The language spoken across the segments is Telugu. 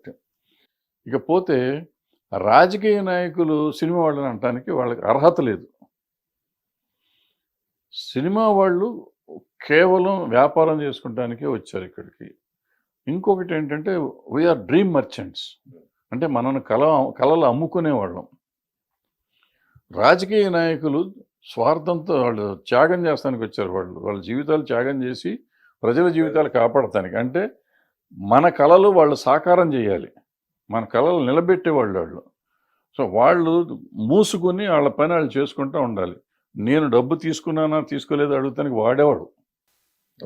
కాబట్టి ఇకపోతే రాజకీయ నాయకులు సినిమా వాళ్ళని అనటానికి వాళ్ళకి అర్హత లేదు. సినిమా వాళ్ళు కేవలం వ్యాపారం చేసుకుంటానికే వచ్చారు ఇక్కడికి. ఇంకొకటి ఏంటంటే వీఆర్ డ్రీమ్ మర్చెంట్స్ అంటే మనను కళ కళలు అమ్ముకునే వాళ్ళం. రాజకీయ నాయకులు స్వార్థంతో వాళ్ళు త్యాగం చేస్తానికి వచ్చారు వాళ్ళు. వాళ్ళ జీవితాలు త్యాగం చేసి ప్రజల జీవితాలు కాపాడటానికి. అంటే మన కళలు వాళ్ళు సాకారం చేయాలి. మన కళలు నిలబెట్టే వాళ్ళు వాళ్ళు. సో వాళ్ళు మూసుకుని వాళ్ళ పని వాళ్ళు చేసుకుంటూ ఉండాలి. నేను డబ్బు తీసుకున్నానా తీసుకోలేదు అడుగుతానికి వాడేవాడు.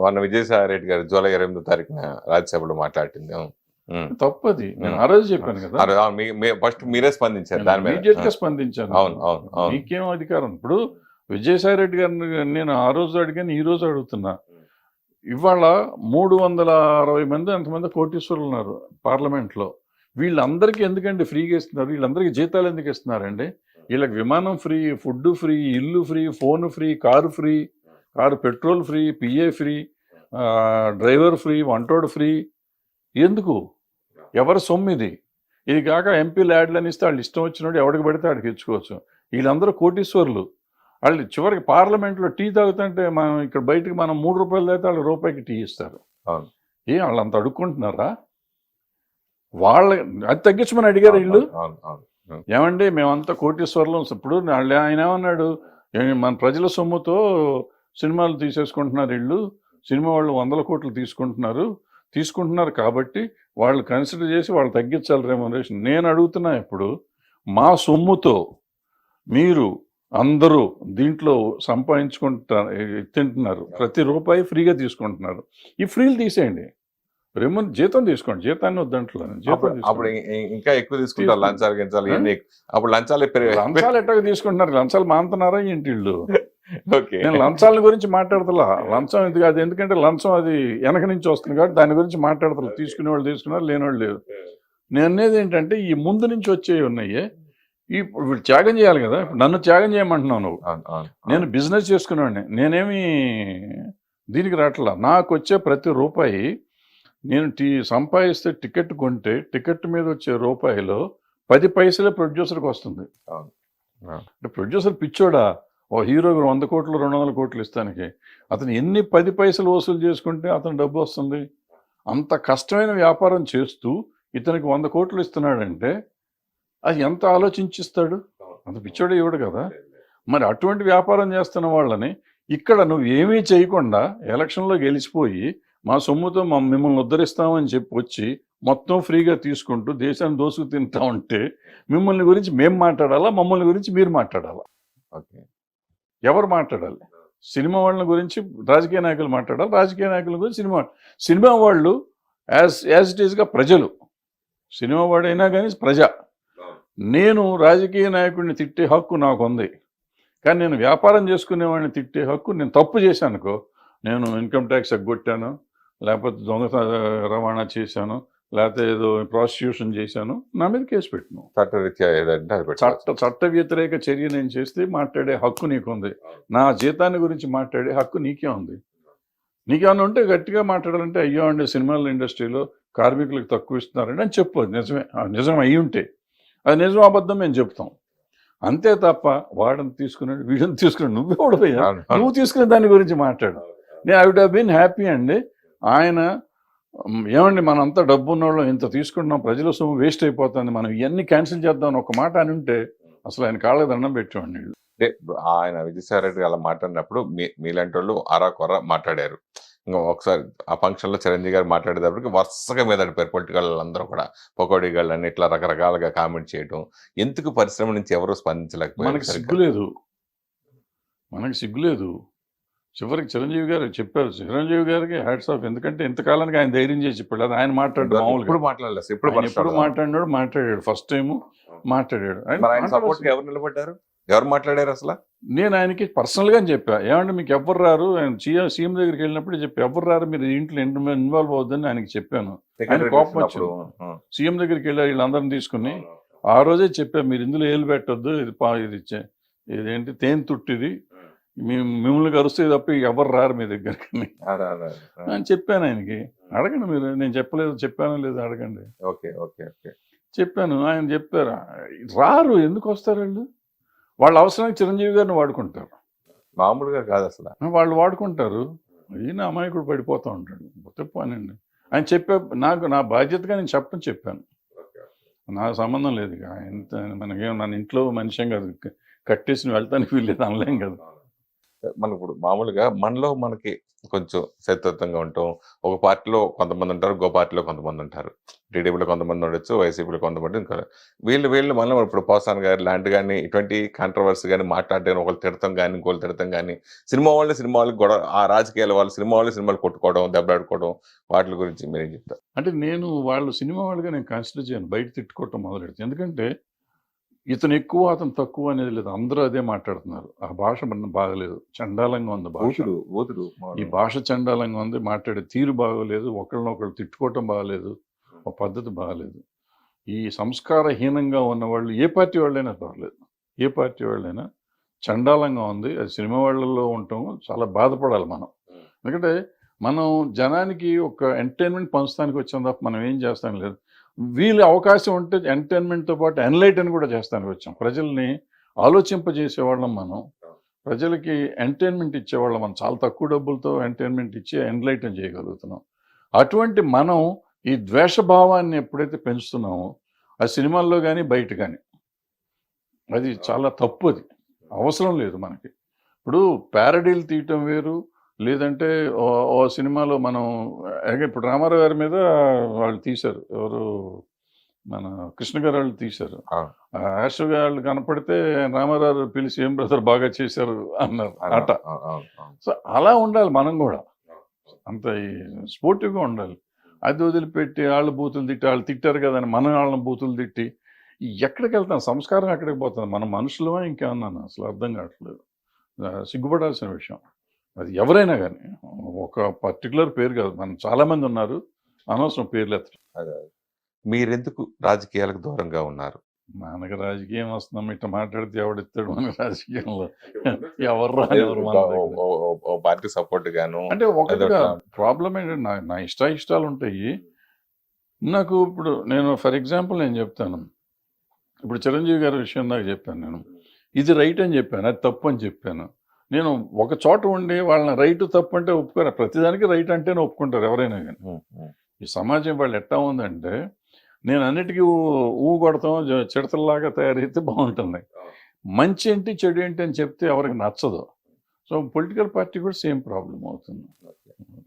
మొన్న విజయసాయి రెడ్డి గారు జూలై ఇరవై ఎనిమిదో తారీఖున రాజ్యసభలో మాట్లాడింది. తప్పది. నేను ఆ రోజు చెప్పాను కదా. ఫస్ట్ మీరే స్పందించారు దాని మీద. స్పందించాను. అవును అవును అవును. మీకేం అధికారం? ఇప్పుడు విజయసాయి రెడ్డి గారిని నేను ఆ రోజు అడిగాను ఈ రోజు అడుగుతున్నా. ఇవాళ మూడు వందల అరవై మంది అంతమంది కోటీశ్వరులు ఉన్నారు పార్లమెంట్లో. వీళ్ళందరికీ ఎందుకండి ఫ్రీగా ఇస్తున్నారు? వీళ్ళందరికీ జీతాలు ఎందుకు ఇస్తున్నారండి? వీళ్ళకి విమానం ఫ్రీ ఫుడ్ ఫ్రీ ఇల్లు free phone free car free car petrol free PA free driver free వంటోడు free. ఎందుకు? ఎవరి సొమ్ము ఇది? ఇది కాక ఎంపీ ల్యాడ్లని ఇస్తే వాళ్ళు ఇష్టం వచ్చినప్పుడు ఎవడికి పడితే వాడికి ఇచ్చుకోవచ్చు. వీళ్ళందరూ కోటీశ్వరులు. వాళ్ళు చివరికి పార్లమెంట్లో టీ తాగుతుంటే మనం ఇక్కడ బయటకు మనం మూడు రూపాయలు తాగితే వాళ్ళు రూపాయికి టీ ఇస్తారు. అవును. ఏ వాళ్ళు అంత అడుక్కుంటున్నారా? వాళ్ళ అది తగ్గించమని అడిగారు వీళ్ళు ఏమండి మేమంతా కోటీశ్వరులం. ఇప్పుడు వాళ్ళు ఆయన ఏమన్నాడు? "ఏ, మన ప్రజల సొమ్ముతో సినిమాలు తీసేసుకుంటున్నారు వీళ్ళు సినిమా వాళ్ళు వందల కోట్లు తీసుకుంటున్నారు. తీసుకుంటున్నారు కాబట్టి వాళ్ళు కన్సిడర్ చేసి వాళ్ళు తగ్గించాలి రెమ్యునరేషన్ నేను అడుగుతున్నా ఇప్పుడు మా సొమ్ముతో మీరు అందరూ దీంట్లో సంపాదించుకుంటా తింటున్నారు. ప్రతి రూపాయి ఫ్రీగా తీసుకుంటున్నారు. ఈ ఫ్రీలు తీసేయండి. రెమ్యు జీతం తీసుకోండి. జీతాన్ని వద్దంటున్నాను అప్పుడు జీతం అప్పుడు ఇంకా ఎక్కువ తీసుకుంటారు. లంచాలు గించాలు ఇవన్నీ అప్పుడు లంచాలు లంచాలు ఎట్టగా తీసుకుంటున్నారు? లంచాలు మానుతున్నారా ఏంటి వీళ్ళు? ఓకే. నేను లంచాల గురించి మాట్లాడతలా. లంచం ఎందుకు అది ఎందుకంటే లంచం అది వెనక నుంచి వస్తుంది కాబట్టి దాని గురించి మాట్లాడతలా. తీసుకునే వాళ్ళు తీసుకున్నారు లేని వాళ్ళు లేరు. నేను అనేది ఏంటంటే ఈ ముందు నుంచి వచ్చేవి ఉన్నాయి. ఈ వీళ్ళు త్యాగం చేయాలి కదా. ఇప్పుడు నన్ను త్యాగం చేయమంటున్నావు నువ్వు. నేను బిజినెస్ చేసుకునేవాడిని. నేనేమి దీనికి రావట్లా. నాకు వచ్చే ప్రతి రూపాయి నేను టీ సంపాదిస్తే టికెట్ కొంటే టికెట్ మీద వచ్చే రూపాయిలో పది పైసలే ప్రొడ్యూసర్కి వస్తుంది. అంటే ప్రొడ్యూసర్ పిచ్చోడా? ఓ హీరోకి వంద కోట్లు రెండు వందల కోట్లు ఇస్తానికి. అతను ఎన్ని పది పైసలు వసూలు చేసుకుంటే అతను డబ్బు వస్తుంది. అంత కష్టమైన వ్యాపారం చేస్తూ ఇతనికి వంద కోట్లు ఇస్తున్నాడంటే అది ఎంత ఆలోచించిస్తాడు? అంత పిచ్చోడే ఇవ్వడు కదా? మరి అటువంటి వ్యాపారం చేస్తున్న వాళ్ళని ఇక్కడ నువ్వు ఏమీ చేయకుండా ఎలక్షన్లో గెలిచిపోయి మా సొమ్ముతో మా మిమ్మల్ని ఉద్ధరిస్తామని చెప్పి వచ్చి మొత్తం ఫ్రీగా తీసుకుంటూ దేశాన్ని దోసుకు తింటా ఉంటే మిమ్మల్ని గురించి మేము మాట్లాడాలా? మమ్మల్ని గురించి మీరు మాట్లాడాలా? ఓకే. ఎవరు మాట్లాడాలి? సినిమా వాళ్ళ గురించి రాజకీయ నాయకులు మాట్లాడాలి? రాజకీయ నాయకుల గురించి సినిమా సినిమా వాళ్ళు యాజ్ యాజ్ ఇట్ ఈస్గా ప్రజలు. సినిమా వాడైనా కానీ ప్రజ. నేను రాజకీయ నాయకుడిని తిట్టే హక్కు నాకు ఉంది కానీ నేను వ్యాపారం చేసుకునేవాడిని తిట్టే హక్కు నేను తప్పు చేశాను అనుకో నేను ఇన్కమ్ ట్యాక్స్ ఎగ్గొట్టాను లేకపోతే దొంగ రవాణా చేశాను లేకపోతే ఏదో ప్రాసిక్యూషన్ చేశాను నా మీద కేసు పెట్టిను. చట్టరీత్యా ఏదంటే చట్ట చట్ట వ్యతిరేక చర్య నేను చేస్తే మాట్లాడే హక్కు నీకుంది. నా జీతాన్ని గురించి మాట్లాడే హక్కు నీకే ఉంది. నీకేమన్నా ఉంటే గట్టిగా మాట్లాడాలంటే అయ్యో అండి సినిమాల ఇండస్ట్రీలో కార్మికులకు తక్కువ ఇస్తున్నారండి అని చెప్పు నిజమే. నిజం అయ్యి ఉంటే అది నిజం అబద్ధం మేము చెప్తాం అంతే తప్ప వాడని తీసుకున్నాడు వీడిని తీసుకున్నాడు నువ్వే ఓడిపోయా. నువ్వు తీసుకునే దాని గురించి మాట్లాడు నేను I would have been happy అండి ఆయన ఏమండి మనంతా డబ్బు ఉన్నోళ్ళం ఇంత తీసుకుంటున్నాం ప్రజల సొమ్ము వేస్ట్ అయిపోతుంది మనం ఇవన్నీ క్యాన్సిల్ చేద్దాం ఒక మాట అని ఉంటే అసలు ఆయన కాళ్ళకి దండం పెట్టేవాడిని. అంటే ఆయన విజయసాయి రెడ్డి అలా మాట్లాడినప్పుడు మీ మీలాంటి వాళ్ళు అరా కొర మాట్లాడారు ఇంకా ఒకసారి ఆ ఫంక్షన్లో చిరంజీవి గారు మాట్లాడేటప్పటికి వరుసగా మీద పడిపోయారు పొలిటికల్ అందరూ కూడా పొకోడి గాళ్ళని ఇట్లా రకరకాలుగా కామెంట్ చేయడం ఎందుకు పరిశ్రమ నుంచి ఎవరు స్పందించలేకపోయారు మనకి? సిగ్గులేదు. మనకి సిగ్గులేదు. చివరికి చిరంజీవి గారు చెప్పారు చిరంజీవి గారికి హ్యాట్స్ ఆఫ్ ఎందుకంటే ఇంతకాలానికి ఆయన ధైర్యం చేసి చెప్పాడు. అది ఆయన మాట్లాడు మామూలుగా. ఇప్పుడు మాట్లాడలేదు ఇప్పుడు ఎప్పుడు. మాట్లాడినాడు మాట్లాడాడు. ఫస్ట్ టైం మాట్లాడాడు. ఎవరు నిలబడ్డారు? ఎవరు మాట్లాడారు అసలు? నేను ఆయనకి పర్సనల్గా చెప్పా. ఏమంటే మీకు ఎవరు రారు? ఆయన సీఎం సీఎం దగ్గరికి వెళ్ళినప్పుడు చెప్పి ఎవరు రారు? మీరు ఇంట్లో ఇన్వాల్వ్ అవుద్దని ఆయనకి చెప్పాను. ఆయన కోపం అప్పుడు సీఎం దగ్గరికి వెళ్ళి వీళ్ళందరిని తీసుకుని ఆ రోజే చెప్పా మీరు ఇందులో ఏలు పెట్టొద్దు ఇది పా ఇది ఇచ్చే ఇదేంటి తేనె తుట్టిది. మేము మిమ్మల్ని కరుస్తే తప్ప ఎవరు రారు మీ దగ్గరికి. అని. చెప్పాను ఆయనకి. అడగండి మీరు నేను చెప్పలేదు చెప్పానో లేదో అడగండి. Okay okay okay. చెప్పాను ఆయన చెప్పారు. రారు ఎందుకు వస్తారు వాళ్ళు? వాళ్ళ అవసరానికి చిరంజీవి గారిని వాడుకుంటారు. మామూలుగా కాదు అసలు. వాళ్ళు వాడుకుంటారు. ఈయన అమాయకుడు పడిపోతూ ఉంటాడు. చెప్పానండి ఆయన చెప్పే నాకు నా బాధ్యతగా నేను చెప్పని. చెప్పాను నా సంబంధం లేదు ఇక. ఎంత మనకేం మన ఇంట్లో మనిషిం కాదు. కట్టేసి వెళ్తానికి వీల్లేదు. అనలేం కదా. మనకు ఇప్పుడు మామూలుగా మనలో మనకి కొంచెం శత్రుత్వంగా ఉంటాం. ఒక పార్టీలో కొంతమంది ఉంటారు ఇంకో పార్టీలో కొంతమంది ఉంటారు. టీడీపీలో కొంతమంది ఉండొచ్చు వైసీపీలో కొంతమంది ఇంకా వీళ్ళు వీళ్ళు మనం ఇప్పుడు పోసాన్ గారు లాంటి కానీ ఇటువంటి కాంట్రవర్సీ కానీ మాట్లాడడం ఒకళ్ళు తిడతాం కానీ ఇంకోళ్ళు తిడతాం కానీ సినిమా వాళ్ళు సినిమా వాళ్ళకి గొడవ ఆ రాజకీయాల వాళ్ళు సినిమా వాళ్ళు సినిమాలు కొట్టుకోవడం దెబ్బలాడుకోవడం వాటి గురించి మీరేం చెప్తారు? అంటే నేను వాళ్ళు సినిమా వాళ్ళుగా నేను కన్సిడర్ చేయను. బయట తిట్టుకోవటం మొదలెడతాను. ఎందుకంటే ఇతను ఎక్కువ అతను తక్కువ అనేది లేదు. అందరూ అదే మాట్లాడుతున్నారు. ఆ భాష మన బాగలేదు. చండాలంగా ఉంది భాష. ఈ భాష చండాలంగా ఉంది మాట్లాడే తీరు బాగోలేదు ఒకళ్ళనొకళ్ళు తిట్టుకోవటం బాగలేదు ఒక పద్ధతి బాగలేదు. ఈ సంస్కారహీనంగా ఉన్న వాళ్ళు ఏ పార్టీ వాళ్ళైనా పర్లేదు ఏ పార్టీ వాళ్ళైనా చండాలంగా ఉంది. అది సినిమా వాళ్ళలో ఉండటం చాలా బాధపడాలి మనం. ఎందుకంటే మనం జనానికి ఒక ఎంటర్టైన్మెంట్ పంచడానికి వచ్చాం తప్ప మనం ఏం చేస్తాం లేదు. వీళ్ళు అవకాశం ఉంటే ఎంటర్టైన్మెంట్తో పాటు ఎన్లైటన్ కూడా చేస్తానికి వచ్చాం. ప్రజల్ని ఆలోచింపజేసేవాళ్ళం మనం. ప్రజలకి ఎంటర్టైన్మెంట్ ఇచ్చేవాళ్ళం మనం. చాలా తక్కువ డబ్బులతో ఎంటర్టైన్మెంట్ ఇచ్చి ఎన్లైటన్ చేయగలుగుతున్నాం. అటువంటి మనం ఈ ద్వేషభావాన్ని ఎప్పుడైతే పెంచుతున్నామో ఆ సినిమాల్లో కానీ బయట కానీ అది చాలా తప్పు అది. అవసరం లేదు మనకి. ఇప్పుడు ప్యారడీలు తీయటం వేరు లేదంటే ఓ- సినిమాలో మనం ఇప్పుడు రామారావు గారి మీద వాళ్ళు తీశారు. ఎవరు? మన కృష్ణ గారు వాళ్ళు తీశారు. యాష్ వాళ్ళు కనపడితే రామారావు పిలిచి ఏం బ్రదర్ బాగా చేశారు అన్నారు. అట. సో అలా ఉండాలి మనం కూడా. అంత స్పోర్టివ్గా ఉండాలి. అది వదిలిపెట్టి వాళ్ళు బూతులు తిట్టి వాళ్ళు తిట్టారు కదా అని మనం వాళ్ళని బూతులు తిట్టి ఎక్కడికి వెళ్తాం? సంస్కారం ఎక్కడికి పోతుంది? మన మనుషులమా ఇంకేమన్నాను అసలు అర్థం కావట్లేదు. సిగ్గుపడాల్సిన విషయం. అది ఎవరైనా కానీ ఒక పర్టికులర్ పేరు కాదు. మనం చాలామంది ఉన్నారు. అనవసరం పేర్లు ఎత్తడం. మీరెందుకు రాజకీయాలకు దూరంగా ఉన్నారు? మనకి రాజకీయం వస్తున్నాం ఇట్లా మాట్లాడితే ఎవడిస్తాడు మన రాజకీయంలో? ఎవరు పార్టీ సపోర్ట్ గాను అంటే అదొక- ప్రాబ్లం ఏంటంటే నా నా ఇష్ట ఇష్టాలు ఉంటాయి. నాకు ఇప్పుడు నేను ఫర్ ఎగ్జాంపుల్ నేను చెప్తాను. ఇప్పుడు చిరంజీవి గారి విషయం నాకు చెప్పాను నేను. ఇది రైట్ అని చెప్పాను. అది తప్పు అని చెప్పాను. నేను ఒక చోట ఉండి వాళ్ళని రైట్ తప్పు అంటే ఒప్పుకోరు. ప్రతిదానికి రైట్ అంటేనే ఒప్పుకుంటారు ఎవరైనా కానీ. ఈ సమాజం వాళ్ళు ఎట్టా ఉందంటే నేను అన్నిటికీ ఊ- కొడతాం చిడతల్లాగా తయారైతే బాగుంటుంది. మంచి ఏంటి చెడు ఏంటి అని చెప్తే ఎవరికి నచ్చదు. సో పొలిటికల్ పార్టీ కూడా సేమ్ ప్రాబ్లం అవుతుంది.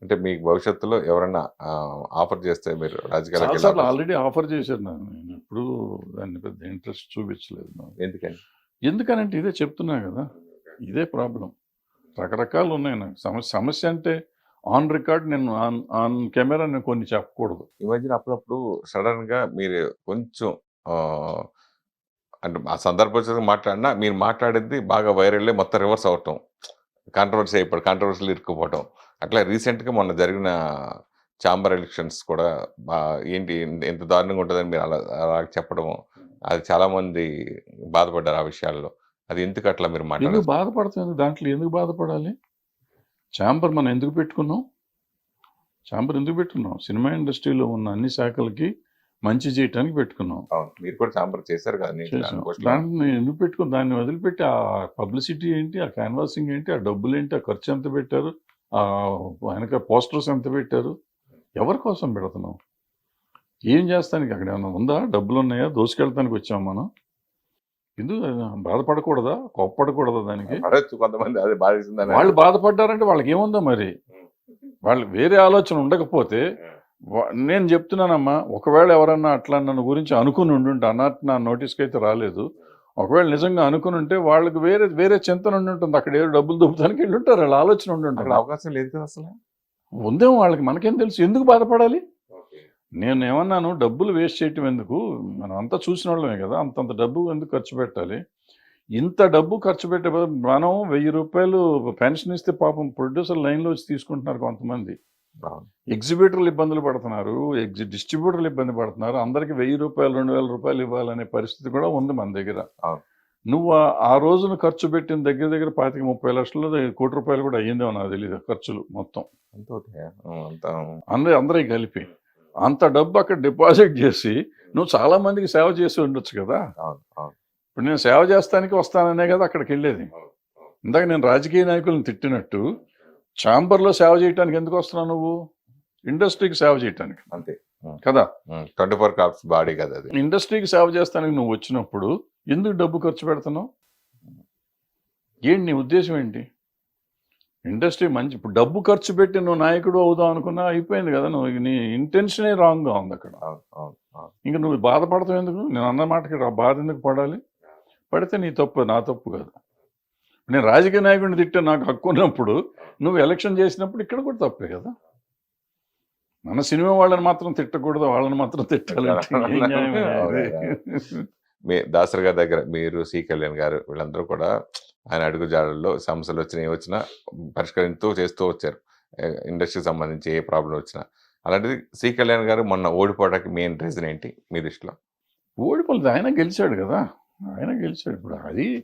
అంటే మీకు భవిష్యత్తులో ఎవరైనా ఆఫర్ చేస్తే మీరు వెళ్ళాలి. ఆల్రెడీ ఆఫర్ నాకు నేను ఎప్పుడు దాన్ని పెద్ద ఇంట్రెస్ట్ చూపించలేదు. ఎందుకని? ఎందుకనంటే ఇదే చెప్తున్నా కదా. ఇదే ప్రాబ్లం. రకరకాలు ఉన్నాయి నాకు. సమస్య సమస్య అంటే ఆన్ రికార్డ్ నేను ఆన్ ఆన్ కెమెరా నేను కొన్ని చెప్పకూడదు. ఈ మధ్యన అప్పుడప్పుడు సడన్గా మీరు కొంచెం అంటే ఆ సందర్భం మాట్లాడినా మీరు మాట్లాడేది బాగా వైరల్ మొత్తం రివర్స్ అవటం. కాంట్రవర్సీ అయిపోవడం కాంట్రవర్సీలు ఇరుక్కుపోవటం. అట్లా రీసెంట్గా మొన్న జరిగిన చాంబర్ ఎలక్షన్స్ కూడా ఏంటి ఎంత దారుణంగా ఉంటుందని మీరు అలా అలా చెప్పడం అది చాలామంది బాధపడ్డారు ఆ విషయాల్లో. అది ఎందుకు అట్లా మీరు ఎందుకు మాట్లాడారు బాధపడుతుంది దాంట్లో ఎందుకు బాధపడాలి? ఛాంబర్ మనం ఎందుకు పెట్టుకున్నాం? ఛాంబర్ ఎందుకు పెట్టుకున్నాం? సినిమా ఇండస్ట్రీలో ఉన్న అన్ని శాఖలకి మంచి చేయటానికి పెట్టుకున్నాం. అవును మీరు కూడా చాంబర్ చేశారు కదా నేను చేసాం. దానికోసం. దాన్ని ఎందుకు పెట్టుకుని దాన్ని వదిలిపెట్టి ఆ పబ్లిసిటీ ఏంటి ఆ క్యాన్వాసింగ్ ఏంటి ఆ డబ్బులు ఏంటి ఆ ఖర్చు ఎంత పెట్టారు ఆ వెనక పోస్టర్స్ ఎంత పెట్టారు ఎవరి కోసం పెడుతున్నాం? ఏం చేస్తానికి? అక్కడ ఏమైనా ఉందా? డబ్బులు ఉన్నాయా? దోసుకెళ్తానికి వచ్చాం మనం. ఎందుకు? బాధపడకూడదా? కోప్పడకూడదా దానికి? కొంతమంది అది బాధిస్తుందని. వాళ్ళు బాధపడ్డారంటే వాళ్ళకి ఏముందో మరి వాళ్ళు వేరే ఆలోచన ఉండకపోతే నేను చెప్తున్నానమ్మా ఒకవేళ ఎవరన్నా అట్లా నన్ను గురించి అనుకుని ఉండుంటే అన్నట్టు నా నోటీస్కి అయితే రాలేదు. ఒకవేళ నిజంగా అనుకుని ఉంటే వాళ్ళకి వేరే వేరే చింతన ఉండి ఉంటుంది. అక్కడ ఏదో డబ్బులు దుబ్బడానికి వెళ్ళి ఉంటారు వాళ్ళ ఆలోచన ఉండి ఉంటుంది. అవకాశం లేదు కదా అసలు? ఉందేమో వాళ్ళకి మనకేం తెలుసు? ఎందుకు బాధపడాలి? నేను ఏమన్నాను డబ్బులు వేస్ట్ చేయటం ఎందుకు? మనం అంతా చూసిన వాళ్ళమే కదా అంతంత డబ్బు ఎందుకు ఖర్చు పెట్టాలి? ఇంత డబ్బు ఖర్చు పెట్టే మనం వెయ్యి రూపాయలు పెన్షన్ ఇస్తే పాపం ప్రొడ్యూసర్ లైన్లో వచ్చి తీసుకుంటున్నారు కొంతమంది. అవును. ఎగ్జిబిటర్లు ఇబ్బందులు పడుతున్నారు ఎగ్జి డిస్ట్రిబ్యూటర్లు ఇబ్బంది పడుతున్నారు అందరికి వెయ్యి రూపాయలు రెండు వేల రూపాయలు ఇవ్వాలనే పరిస్థితి కూడా ఉంది మన దగ్గర. నువ్వు ఆ- రోజున ఖర్చు పెట్టిన దగ్గర దగ్గర పాతిక ముప్పై లక్షలు కోటి రూపాయలు కూడా అయ్యిందేమో నాకు తెలియదు ఖర్చులు మొత్తం. అందరి అందరికి కలిపి. అంత డబ్బు అక్కడ డిపాజిట్ చేసి నువ్వు చాలా మందికి సేవ చేసి ఉండొచ్చు కదా. ఇప్పుడు నేను సేవ చేస్తానికి వస్తాననే కదా అక్కడికి వెళ్ళేది. ఇందాక నేను రాజకీయ నాయకులను తిట్టినట్టు ఛాంబర్లో సేవ చేయడానికి ఎందుకు వస్తున్నావు నువ్వు? ఇండస్ట్రీకి సేవ చేయటానికి. అంతే. కదా? ట్వంటీ ఫోర్ కార్ప్స్ బాడీ కదా అది. ఇండస్ట్రీకి సేవ చేస్తానికి నువ్వు వచ్చినప్పుడు ఎందుకు డబ్బు ఖర్చు పెడుతున్నావు? ఏంటి నీ ఉద్దేశం ఏంటి? ఇండస్ట్రీ మంచి ఇప్పుడు డబ్బు ఖర్చు పెట్టి నువ్వు నాయకుడు అవుదాం అనుకున్నా అయిపోయింది కదా నువ్వు. నీ ఇంటెన్షనే రాంగ్గా ఉంది అక్కడ. ఇంకా నువ్వు బాధపడతావు ఎందుకు? నేను అన్న మాటకి ఆ బాధ ఎందుకు పడాలి? పడితే నీ తప్పు నా తప్పు కాదు. నేను రాజకీయ నాయకుడిని తిట్టే నాకు హక్కు ఉన్నప్పుడు నువ్వు ఎలక్షన్ చేసినప్పుడు ఇక్కడ కూడా తప్పే కదా. మన సినిమా వాళ్ళని మాత్రం తిట్టకూడదు వాళ్ళని మాత్రం తిట్టాలి? మీ దాసరి గారి దగ్గర మీరు సి కళ్యాణ్ గారు వీళ్ళందరూ కూడా ఆయన అడుగు జాడల్లో సమస్యలు వచ్చినాయి వచ్చినా పరిష్కరిస్తూ చేస్తూ వచ్చారు. ఇండస్ట్రీకి సంబంధించి ఏ ప్రాబ్లం వచ్చినా. అలాంటిది సి కళ్యాణ్ గారు మొన్న ఓడిపోవడానికి మెయిన్ రీజన్ ఏంటి మీ దృష్టిలో? ఓడిపోలేదు. ఆయన గెలిచాడు కదా. ఆయన గెలిచాడు. ఇప్పుడు అది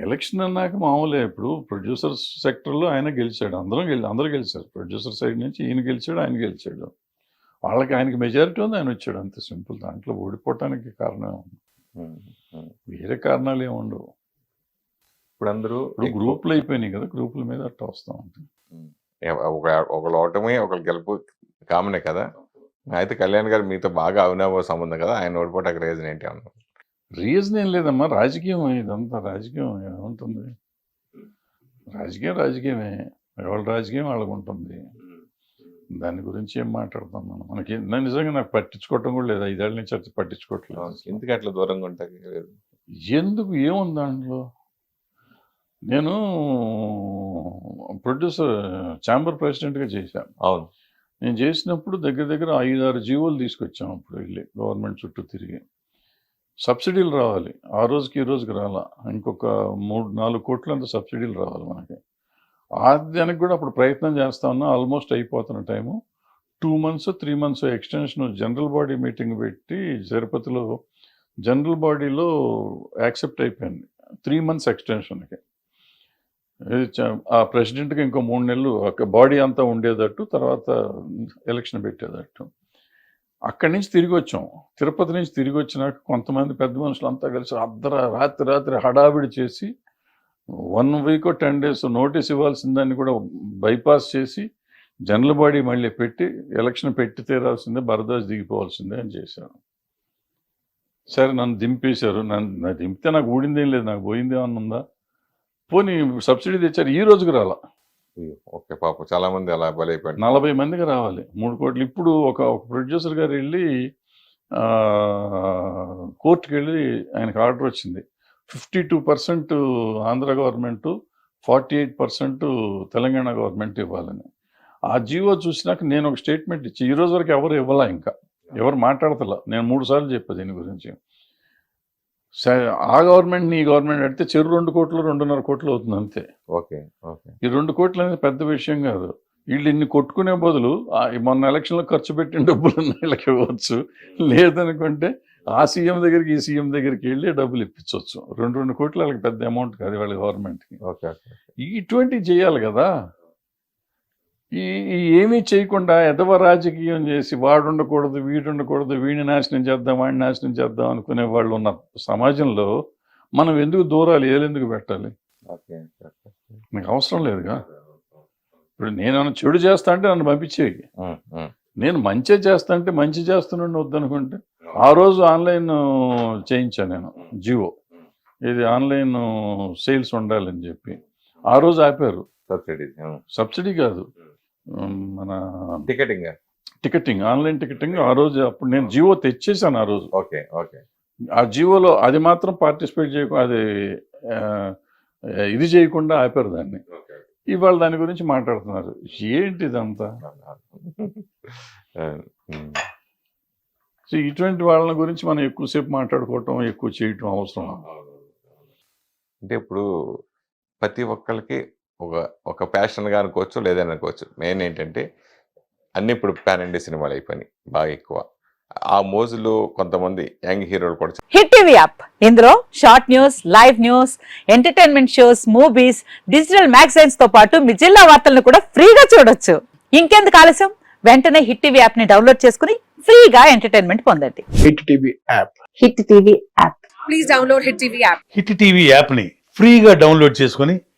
ఎలక్షన్ అన్నాక మామూలే. ఇప్పుడు ప్రొడ్యూసర్ సెక్టర్లో ఆయన గెలిచాడు. అందరం గెలి అందరూ గెలిచారు. ప్రొడ్యూసర్ సైడ్ నుంచి ఈయన గెలిచాడు ఆయన గెలిచాడు. వాళ్ళకి ఆయనకి మెజారిటీ ఉంది ఆయన వచ్చాడు. అంతే సింపుల్. దాంట్లో ఓడిపోవటానికి కారణం. వేరే కారణాలు ఏమి ఉండవు ఇప్పుడు అందరూ ఇప్పుడు గ్రూపులు అయిపోయినాయి కదా గ్రూపుల మీద అట్లా వస్తూ ఉంటాయి. ఒక ఒకళ్ళు ఓటమి ఒకళ్ళు గెలుపు కామనే కదా. అయితే కళ్యాణ్ గారు మీతో బాగా అవినాభావ సంబంధం కదా ఆయన ఓడిపోవడానికి రీజన్ ఏంటి అన్నారు? రీజన్ ఏం లేదమ్మా రాజకీయం ఇదంతా రాజకీయం ఏముంటుంది? రాజకీయం రాజకీయమే ఎవరి రాజకీయం వాళ్ళకు ఉంటుంది. దాని గురించి ఏం మాట్లాడతాం మనం? మనకి నా నిజంగా నాకు పట్టించుకోవటం కూడా లేదు ఐదేళ్ళ నుంచి అది పట్టించుకోవట్లేదు. ఎందుకు అట్లా దూరంగా ఉంటాయి ఎందుకు? ఏముంది దాంట్లో? నేను ప్రొడ్యూసర్ ఛాంబర్ ప్రెసిడెంట్గా చేశాను. అవును. నేను చేసినప్పుడు దగ్గర దగ్గర ఐదు ఆరు జీవోలు తీసుకొచ్చాం అప్పుడు వెళ్ళి గవర్నమెంట్ చుట్టూ తిరిగి. సబ్సిడీలు రావాలి. ఆ రోజుకి ఈ రోజుకి రాలా. ఇంకొక మూడు నాలుగు కోట్లంత సబ్సిడీలు రావాలి మనకి. ఆ దానికి కూడా అప్పుడు ప్రయత్నం చేస్తా ఉన్నా. ఆల్మోస్ట్ అయిపోతున్న time. Two months three months extension general body meeting పెట్టి తిరుపతిలో జనరల్ బాడీలో యాక్సెప్ట్ అయిపోయింది. త్రీ మంత్స్ ఎక్స్టెన్షన్కి ఆ ప్రెసిడెంట్కి ఇంకో మూడు నెలలు బాడీ అంతా ఉండేటట్టు తర్వాత ఎలక్షన్ పెట్టేటట్టు అక్కడి నుంచి తిరిగి వచ్చాం. తిరుపతి నుంచి తిరిగి వచ్చినాక కొంతమంది పెద్ద మనుషులు అంతా కలిసి అర్ధ రాత్రి రాత్రి హడావిడి చేసి one week ten days notice ఇవ్వాల్సిన దాన్ని కూడా బైపాస్ చేసి జనరల్ బాడీ మళ్ళీ పెట్టి ఎలక్షన్ పెట్టి తీరాల్సిందే భరదాస్ దిగిపోవాల్సిందే అని చేశాను సరే నన్ను దింపేశారు. నన్ను దింపితే నాకు ఊడిందేం లేదు నాకు పోయిందేమన్నా ఉందా పోనీ సబ్సిడీ తెచ్చారు ఈ రోజుకి రాలా. ఓకే పాపం. చాలా మంది అలా బలైపోయారు. నలభై మందికి రావాలి. మూడు కోట్లు. ఇప్పుడు ఒక ఒక ప్రొడ్యూసర్ గారు వెళ్ళి కోర్టుకి వెళ్ళి ఆయనకు ఆర్డర్ వచ్చింది. Fifty two percent Andhra government forty eight percent Telangana government ఇవ్వాలని. ఆ జీవో చూసినాక నేను ఒక స్టేట్మెంట్ ఇచ్చి ఈ రోజు వరకు ఎవరు ఇవ్వాలా ఇంకా? ఎవరు మాట్లాడతలా? నేను మూడు సార్లు చెప్పా దీని గురించి. ఆ గవర్నమెంట్ నీ గవర్నమెంట్ అడిగితే చెరు రెండు కోట్లు రెండున్నర కోట్లు అవుతుంది అంతే. Okay okay. ఈ రెండు కోట్లు అనేది పెద్ద విషయం కాదు. వీళ్ళు ఇన్ని కొట్టుకునే బదులు మొన్న ఎలక్షన్లో ఖర్చు పెట్టిన డబ్బులు వీళ్ళకి ఇవ్వచ్చు. లేదనుకుంటే ఆ సీఎం దగ్గరికి ఈ సీఎం దగ్గరికి వెళ్ళి డబ్బులు ఇప్పించవచ్చు. రెండు రెండు కోట్లు వాళ్ళకి పెద్ద అమౌంట్ కాదు వాళ్ళ గవర్నమెంట్కి. ఇటువంటివి చేయాలి కదా. ఈ ఏమీ చేయకుండా ఎదవ రాజకీయం చేసి వాడు ఉండకూడదు వీడు ఉండకూడదు వీడిని నాశనం చేద్దాం వాడిని నాశనం చేద్దాం అనుకునే వాళ్ళు ఉన్న సమాజంలో మనం ఎందుకు దూరాలు ఏలెందుకు పెట్టాలి? నాకు అవసరం లేదుగా? ఇప్పుడు నేను చెడు చేస్తా అంటే నన్ను ఉమ్. నేను మంచి చేస్తా అంటే మంచి చేస్తున్నాడు వద్దనుకుంటే ఆ రోజు ఆన్లైన్ చేయించాను నేను జియో. ఇది ఆన్లైన్ సేల్స్ ఉండాలని చెప్పి. ఆ రోజు ఆపారు. సబ్సిడీ. సబ్సిడీ కాదు. మన టికెటింగ్. టికెటింగ్ ఆన్లైన్ టికెటింగ్ ఆ రోజు అప్పుడు నేను జియో తెచ్చేసాను ఆ రోజు. Okay okay. ఆ జియోలో అది మాత్రం పార్టిసిపేట్ చేయకుండా అది ఇది చేయకుండా ఆపారు దాన్ని. ఇవాళ దాని గురించి మాట్లాడుతున్నారు. ఏంటి ఇదంతా. సో ఇటువంటి వాళ్ళ గురించి మనం ఎక్కువసేపు మాట్లాడుకోవటం ఎక్కువ చేయటం అవసరం. అంటే ఇప్పుడు ప్రతి ఒక్కరికి ఒక ఒక ప్యాషన్గా అనుకోవచ్చు లేదని అనుకోవచ్చు. మెయిన్ ఏంటంటే అన్ని ఇప్పుడు పాన్ ఇండియా సినిమాలు అయిపోయినాయి బాగా ఎక్కువ. ఆ మోజులు కొంతమంది యంగ్ హీరోలు కూడా హిట్ టీవీ యాప్. ఇందులో short news live news entertainment shows movies digital మ్యాగజైన్స్తో పాటు మీ జిల్లా వార్తలను కూడా ఫ్రీగా చూడొచ్చు. ఇంకెందుకు ఆలస్యం? వెంటనే హిట్ టీవీ యాప్ని డౌన్లోడ్ చేసుకుని ఫ్రీగా ఎంటర్టైన్మెంట్ పొందండి. Hit TV app. Hit TV app. Please download Hit TV app. Hit TV యాప్ని ఫ్రీగా డౌన్లోడ్ చేసుకొని